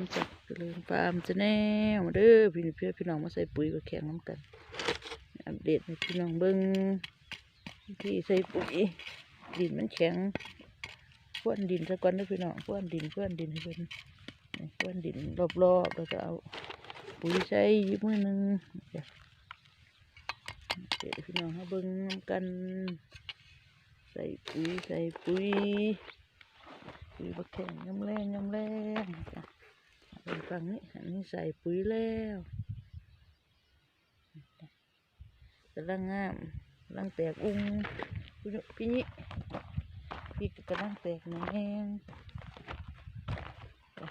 นจักเจริญฟาร์มจะแน่มาเด้อพี่เพื่อนพี่น้องมาใส่ปุ๋ยกับแข่งน้ำกันอัปเดตให้พี่น้องเบิ้งที่ใส่ปุ๋ยดินมันแข็งพ้วนดินซะก่อนด้อพี่น้องพ้วนดินพ้วนดินให้เพิ่นนี่พ้วนดินรอบๆแล้วก็เอาปุ๋ยใส่อีกมือหนึ่งเดี๋ยวพี่น้องเขาเบิ้งน้ำกัน ใส่ปุ๋ยใส่ปุ๋ยปุ๋ยบักแข็งยำแรงยำแรงจ้ะ เอาไปฟังนี่อันนี้ใส่ปุ๋ยแล้วกำลังงามกำลังแตกอุ้งพี่นี่พี่กำลังแตกแหนงจ้ะ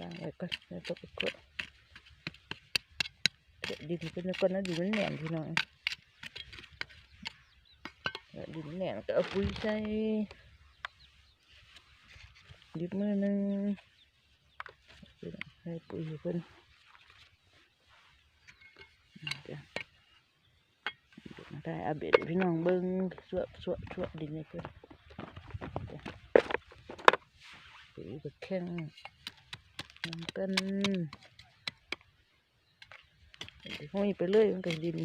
ล้างไว้ก่อนแล้วตกไปกดเดี๋ยวดินเป็นก่อนนะดินมันแหนมพี่น้องดินแหนมก็เอาปุ๋ยใส่ ดิบมือหนึ่งใส่ปุ๋ยให้เพิ่นได้อัปเดตพี่น้องเบิ้งสวดสวดสวดดินให้เพิ่นปุ๋ยก็แข็งน้ำกันห้อยไปเลยมันก็ดิน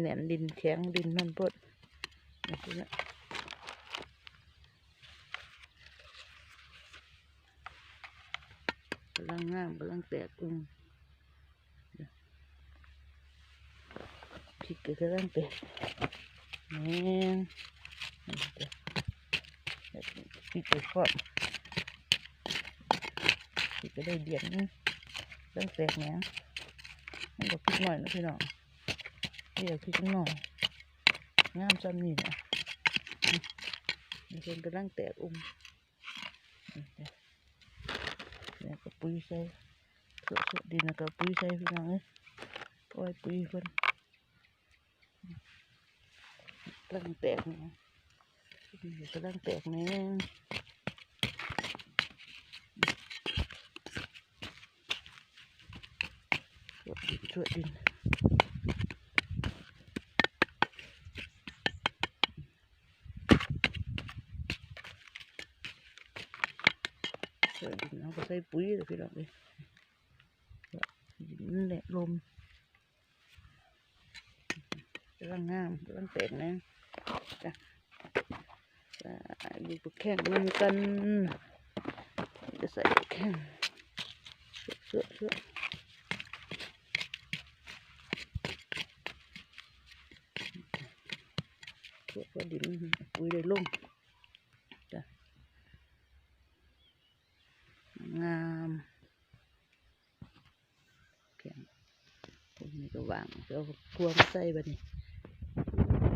แหนมดินแข็งดินนั่นพดนี่นะกำ ลังงามกำลังแตกอุ้งเดี๋ยวพริกก็กำลังแตกแม่นี่เดี๋ยวเดี๋ยวพริกไปครอบพริกก็ได้เดียนกำลังแตกแหนงมันก็พริกหน่อยนะพี่น้องเดี๋ยวพริกหน่อยงามซ้ำนี่นะมันเป็นกำลังแตกอุ้มเนี่ย ปุ๋ยใส่สดสดดินแล้วก็ปุ๋ยใส่พี่น้องเอ้ยปล่อยปุ๋ยเพิ่นกำลังแตกเนี่ยกำลังแตกเนี่ยสดดินสดดิน ส่ดินเอาก็ใส่ปุ๋ยเลยพี่น้องเลยดินแหละลมกำลังงามกำลังแตกนะจ้ะจ้ะอยู่กับแข่งมันกันจะใส่แข่งเสื้อเสื้อเสื้อก็ดินปุ๋ยเลยลงจ้ะ งามแข็ง ตรงนี้ก็วางเดี๋ยวพวงใส่บัดนี้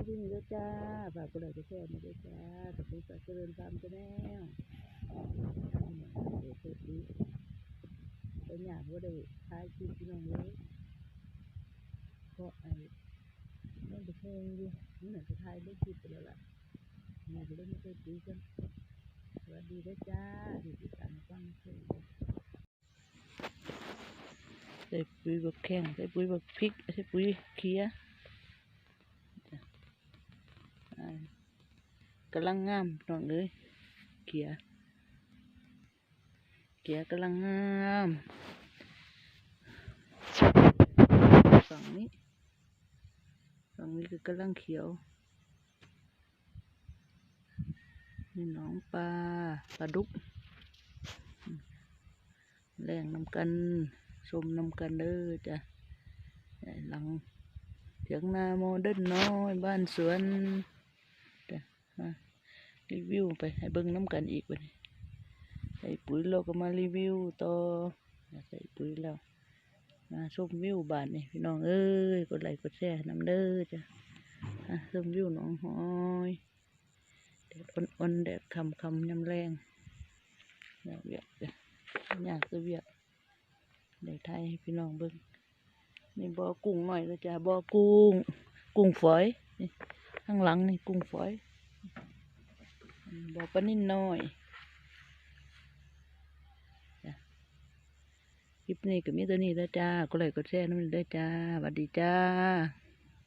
ที่นี่ด้วยจ้าฝากกดไลค์กดแชร์มาด้วยจ้าขอบคุณสากเจริญฟาร์มจะแน่เดี๋ยวเปิดดูไปหยาบว่าได้ท้ายคลิปพี่น้องเลยเพราะไอ้นั่นไปเพลงอยู่นี่หน่อยจะท้ายได้คลิปไปแล้วล่ะหยาบเลยไม่เคยดูกันสวัสดีด้วยจ้าอยู่ที่สามฟังเพลง ใส่ปุ๋ยบักแข้งใส่ปุ๋ยบักพริกใส่ปุ๋ยเขียจ้ะอ่ากำลังงามน้องเลยเขียเขียกำลังงามฝั่งนี้ฝั่งนี้คือกำลังเขียวนี่น้องปลาปลาดุกแรงนำกัน ชมนำกันเด้อจ้ะหลังเถียงนาโมเดิร์นน้อยบ้านสวนจ้ะรีวิวไปให้เบิ่งน้ำกันอีกวันใส่ปุ๋ยเราก็มารีวิวต่อใส่ปุ๋ยแล้วมาชมวิวบ้านนี่พี่น้องเอ้ยกดไลค์กดแชร์น้ำเด้อจ้ะอะชมวิวหน้องหอยแดดอ่อนๆแดดคำคำยำแรงอยากเวียกจ้ะอยากจะเวียก ในไทยให้พี่น้องเบิ่งนี่บ่อกุ้งหน่อยแล้วจ้ะบ่อกุ้ง กุ้งฝอยข้างหลังนี่กุ้งฝอยบ่อปลานิ่นน้อยคลิปนี้ก็มีตัวนี้แล้วจ้าก็เลยก็แช่น้ำมันได้อจ้าสวัสดีจ้า